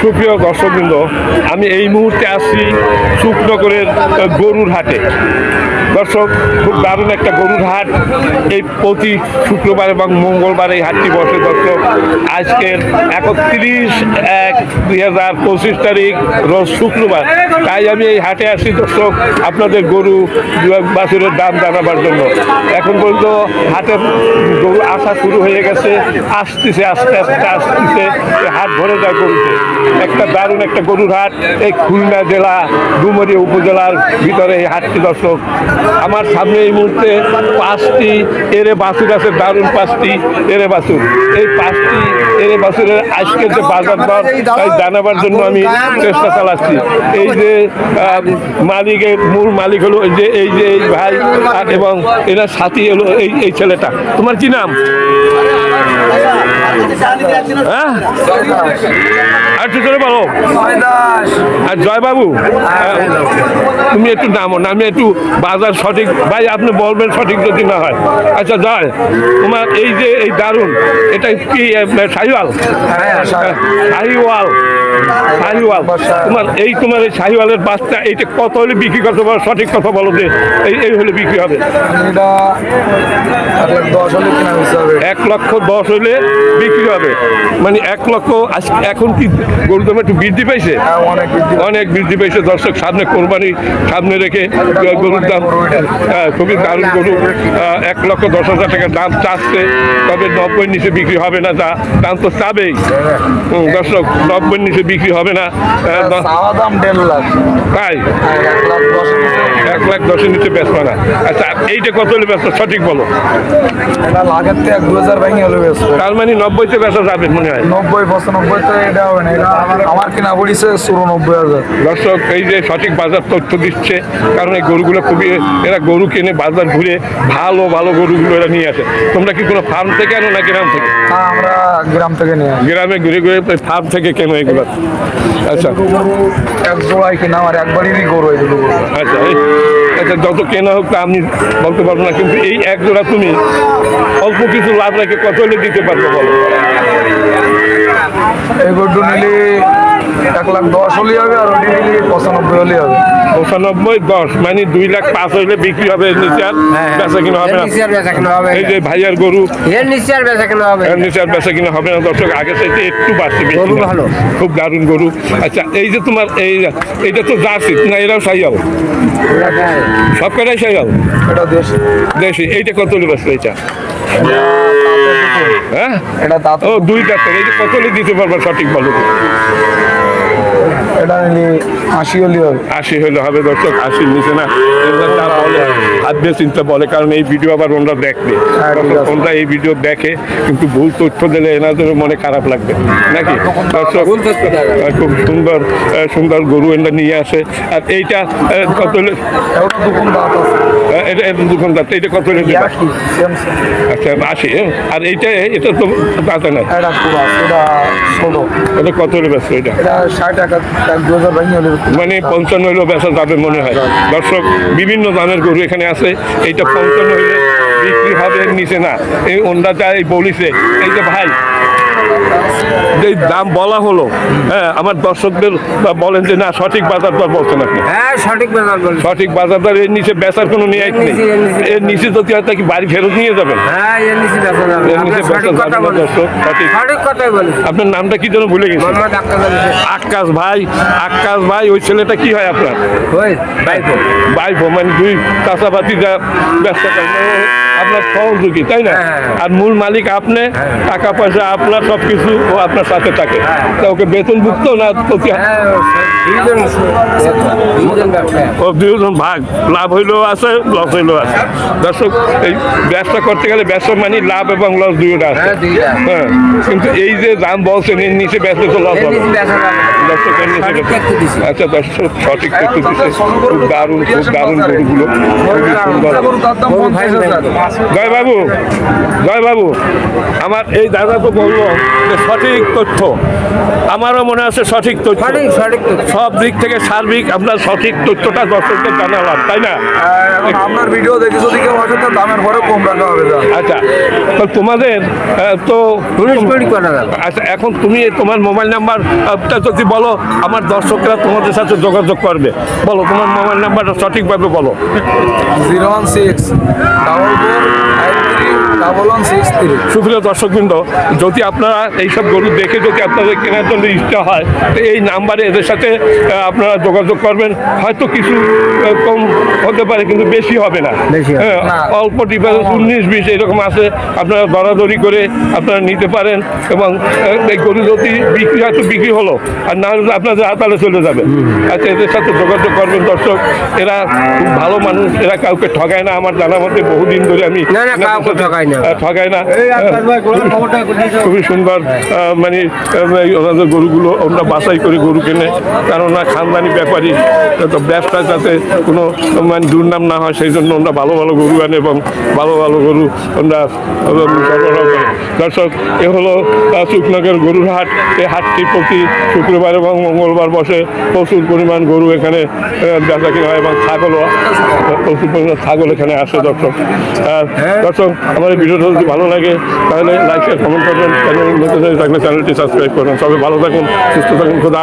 সুপ্রিয় দর্শকবৃন্দ আমি এই মুহূর্তে আসছি শুকনগরের গরুর হাটে। দর্শক, খুব দারুণ একটা গরুর হাট এই প্রতি শুক্রবার এবং মঙ্গলবার এই হাটটি বসে। দর্শক, আজকের একত্রিশ এক দুই হাজার পঁচিশ তারিখ, রোজ শুক্রবার। তাই আমি এই হাটে আসি দর্শক, আপনাদের গরু বাছুরের দাম জানাবার জন্য। এখন পর্যন্ত হাটের গরু আসা শুরু হয়ে গেছে, আসতেছে, আস্তে আস্তে আসতেছে হাট ভরে যায় গরুতে। একটা দারুণ একটা গরুর হাট এই খুলনা জেলা, ডুমুরিয়া উপজেলার ভিতরে এই হাটটি দর্শক। আমার সামনে এই মুহূর্তে পাঁচটি এরে বাছুর আছে দারুণ পাঁচটি এরে বাছুর। এই পাঁচটি এরে বাছুরের আজকের যে বাজার দর তাই জানাবার জন্য আমি চেষ্টা চালাচ্ছি। এই যে মালিকের মূল মালিক হলো এই যে এই যে এই ভাই আর এবং এনার সাথী হলো এই এই ছেলেটা। তোমার কি নাম? হ্যাঁ? আর একটু জোরে বলো। আর জয়বাবু? তুমি একটু নামো নামে একটু বাজার সঠিক ভাই আপনি বলবেন সঠিক যদি না হয়। আচ্ছা জয় তোমার এই যে এই দারুণ এটা কি শাহিওয়াল? শাহিওয়াল। শাহিওয়াল তোমার এই তোমার এই শাহিওয়ালের বাচ্চা এইটা কত হলে বিক্রি করতে পারো? সঠিক কথা বলো যে এই এই হলে বিক্রি হবে। এক লক্ষ দশ হলে বিক্রি হবে। মানে এক লক্ষ আজ- এখন কি গরুর দাম একটু বৃদ্ধি পাইছে হ্যাঁ, অনেক বৃদ্ধি পেয়েছে। দর্শক সামনে কোরবানি সামনে রেখে গরুর দাম হ্যাঁ, খুবই দারুণ গরু। এক লক্ষ দশ হাজার টাকা দাম চাচ্ছে তবে নব্বই নিচে বিক্রি হবে না তা দাম তো চাবেই। দর্শক নব্বই নিচে বিক্রি হবে না। তাই? এক লাখ দশের নিচে বেচব না। আচ্ছা এইটা কত হলে ব্যস্ত সঠিক বলো। তার মানে নব্বইতে বেচা যাবে মনে হয়। নব্বই পঁচানব্বই তো এটা হবে না আমার কিনা পড়িছে চুরানব্বই হাজার। দর্শক এই যে সঠিক বাজার তথ্য দিচ্ছে কারণ এই গরুগুলো খুবই এরা গরু কিনে বাজার ঘুরে ভালো ভালো গরুগুলো এরা নিয়ে আসে। তোমরা কি কোনো ফার্ম থেকে আনো না গ্রাম থেকে? আমরা গ্রাম থেকে নিয়ে গ্রামে ঘুরে ঘুরে ফার্ম থেকে কেনো এগুলো? আচ্ছা। এক জোড়াই কিনা আর একবারই গরু এগুলো আচ্ছা আচ্ছা যত কেনা হোক তা আমি বলতে পারব না কিন্তু এই এক জোড়া তুমি অল্প কিছু লাভ রেখে কত হলে দিতে পারব বলো? এই গরু নিলে এক লাখ দশ হলেই হবে আর ওটি নিলে পঁচানব্বই হলেই হবে। পঁচানব্বই দশ। মানে দুই লাখ পাঁচ হইলে বিক্রি হবে এর নিচে আর বেচা কিনা হবে না? এই যে ভাইয়ার গরু। এর নিচে আর বেচা কেনা হবে এর নিচে আর বেচা কিনা হবে না। দর্শক আগে চাইতে একটু বাড়ছে গরু ভালো। খুব দারুণ গরু। আচ্ছা এই যে তোমার এই এইটা তো জার্সি। না এরাও সাইয়াল? সব কটাই সাইয়াল? এটা দেশ। দেশি। এইটা কত বেচবে এইটা? হ্যাঁ এটা দাঁত ও দুই ডাক্তার এইটা কত হলে দিতে পারবা সঠিক বলো। এটা নিলে আশি হলেই হবে। আশি হলে হবে দর্শক আশির নিচে না। এরা যা বলে আদ্যে চিন্তা বলে কারণ এই ভিডিও আবার ওনারা দেখবে। হ্যাঁ, ওনারা এই ভিডিও দেখে কিন্তু ভুল তথ্য দিলে এনাদের মনে খারাপ লাগবে। নাকি? দর্শক দেয়। খুব সুন্দর সুন্দর গরু এনে নিয়ে আসে। আর এইটা কত হলে? এটা দাঁত এটা কত হলে আচ্ছা আশি হ্যাঁ? আর এইটা এটা তো তাতে নাই। এটা এটা কত হলে ব্যস্ত এটা? এটা ষাট টাকা মানে পঞ্চান্ন হইলেও বেচা যাবে মনে হয়। দর্শক বিভিন্ন দামের গরু এখানে আছে। এইটা পঞ্চান্ন হইলে বিক্রি হবে নিচে না। এই অন্ডাটা এই বলিছে এই যে ভাই যে দাম বলা হলো হ্যাঁ আমার দর্শকদের বলেন যে না সঠিক বাজার দর বলছেন আপনি। হ্যাঁ সঠিক বাজার বলছি সঠিক বাজার দর এর নিচে বেচার কোনো নিয়াজ নেই। এর নিচে। যদি হয় কি বাড়ি ফেরত নিয়ে যাবেন? হ্যাঁ এর নিচে বেচা যাবে। এর নিচে আপনি সঠিক বেচা কথা যাবে দর্শক, সঠিক। সঠিক কথাই বলেছেন। আপনার নামটা কি যেন ভুলে গেছি। মোহাম্মদ। আকাশ ভাই আকাশ ভাই ওই ছেলেটা কি হয় আপনার? ওই বাইকো ভাই মানে দুই চাষাবাতি যা ব্যস্ত আপনার সহযোগী তাই না? হ্যাঁ। আর মূল মালিক আপনি টাকা পয়সা আপনার সব কিছু ও আপনার সাথে থাকে। তা ওকে বেতন ভুক্ত না হ্যাঁ ব্যবসায়ী ও দুজন ভাগ। লাভ হইলেও আছে লস হইলেও আছে। দর্শক এই ব্যবসা করতে গেলে ব্যবসা মানে লাভ এবং লস দুইটা আছে। হ্যাঁ হ্যাঁ কিন্তু এই যে দাম বলছেন এর নিচে ব্যবসা তো লস হবে। দর্শক। আচ্ছা দর্শক সঠিক তথ্য দিচ্ছে খুব দারুণ খুব দারুণ গরুগুলো। খুবই সুন্দর। গরুর দাম গরু পঞ্চাশ ভাই হাজার জয় বাবু জয় বাবু আমার এই দাদা তো বলল যে সঠিক তথ্য। আমারও মনে আছে সঠিক তথ্য। সব দিক থেকে সার্বিক আপনার সঠিক তথ্যটা দর্শকদের জানালাম তাই না? আপনার ভিডিও দেখে যদি কেউ আসে তার দামের পরে কম রাখা হবে আচ্ছা তো তোমাদের তো আচ্ছা এখন তুমি তোমার মোবাইল নাম্বারটা যদি বলো আমার দর্শকরা তোমাদের সাথে যোগাযোগ করবে। বলো, তোমার মোবাইল নাম্বারটা সঠিকভাবে বলো। Zero one six, double four সুপ্রিয় দর্শকবৃন্দ যদি আপনারা এইসব গরু দেখে যদি আপনাদের কেনার জন্য ইচ্ছা হয় তো এই নাম্বারে এদের সাথে আপনারা যোগাযোগ করবেন। হয়তো কিছু কম হতে পারে কিন্তু বেশি হবে না। হ্যাঁ, অল্প ডিফারেন্স উনিশ বিশ এরকম আছে আপনারা দরাদরি করে আপনারা নিতে পারেন এবং এই গরু যদি বিক্রি হয়তো বিক্রি হলো। আর না হলে আপনাদের হাতালে চলে যাবে। আচ্ছা এদের সাথে যোগাযোগ করবেন দর্শক। এরা খুব ভালো মানুষ এরা কাউকে ঠগায় না। আমার জানা মতে বহুদিন ধরে আমি না, ঠগায় না। না। খুবই সুন্দর মানে ওনাদের গরুগুলো ওরা বাছাই করে গরু কেনে। কারণ ওরা খানদানি ব্যাপারী তো ব্যবসা যাতে কোনো মানে দুর্নাম না হয় সেই জন্য ওরা ভালো ভালো গরু আনে এবং ভালো ভালো গরু সরবরাহ করে। দর্শক এ হলো শুকনগর গরুর হাট। এই হাটটি প্রতি শুক্রবার এবং মঙ্গলবার বসে প্রচুর পরিমাণ গরু এখানে বেচা কিনা হয় এবং ছাগলও প্রচুর পরিমাণ ছাগল এখানে আসে দর্শক। আর দর্শক আমার এই ভিডিওটা যদি ভালো লাগে, তাহলে লাইক কমেন্ট করবেন চ্যানেল চ্যানেলটি সাবস্ক্রাইব করবেন সবাই ভালো থাকুন, সুস্থ থাকুন, খোদা।